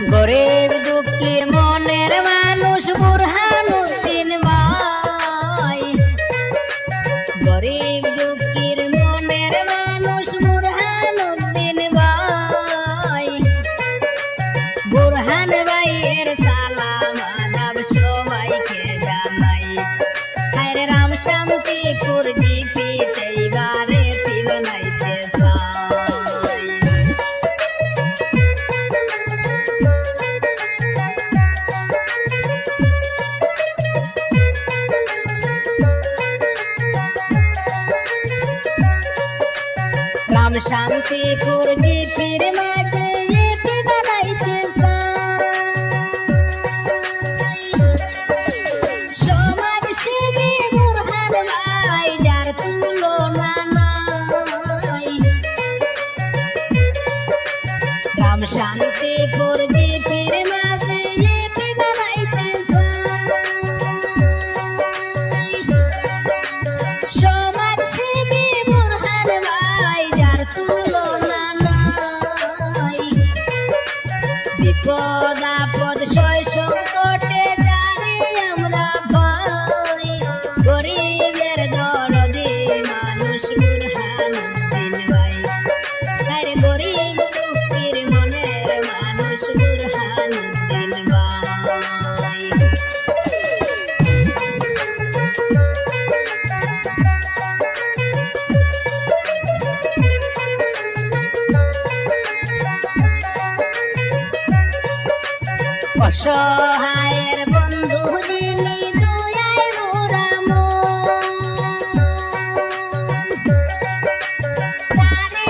গরিব দুঃখী মনের মানুষ বুরহানুদ্দিন ভাই। গরিব দুঃখীর মনের মানুষ বুরহানুদ্দিন ভাই। বুরহান ভাইয়ের সালাম আদাব সবাইকে জানাই। হায়রে রাম শান্তিপুর জিপিতে শান্তিপুর জিপির মাঝে আপদ সয় সংকটে আমরা ভাই গরিবের দরদি মানুষ বুরহান ভাই গরিব মনের মানুষ অসহায়ের বন্ধু দিনী দয়ায় মোরাম। তারে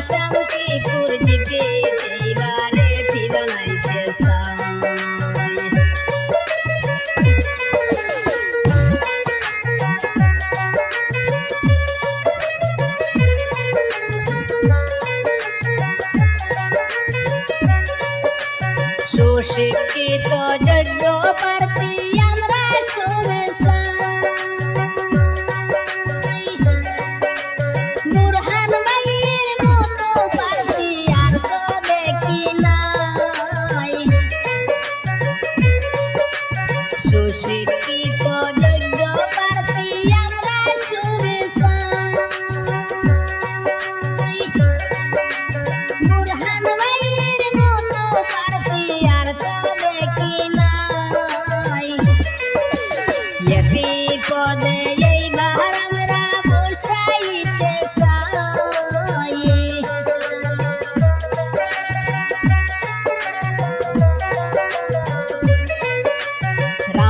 শান্তিপুর পিবানাইতে সুশিক্ষিত যোগ্য প্রার্থী আমরা শুভেচ্ছাই সুশিক্ষিত যোগ্য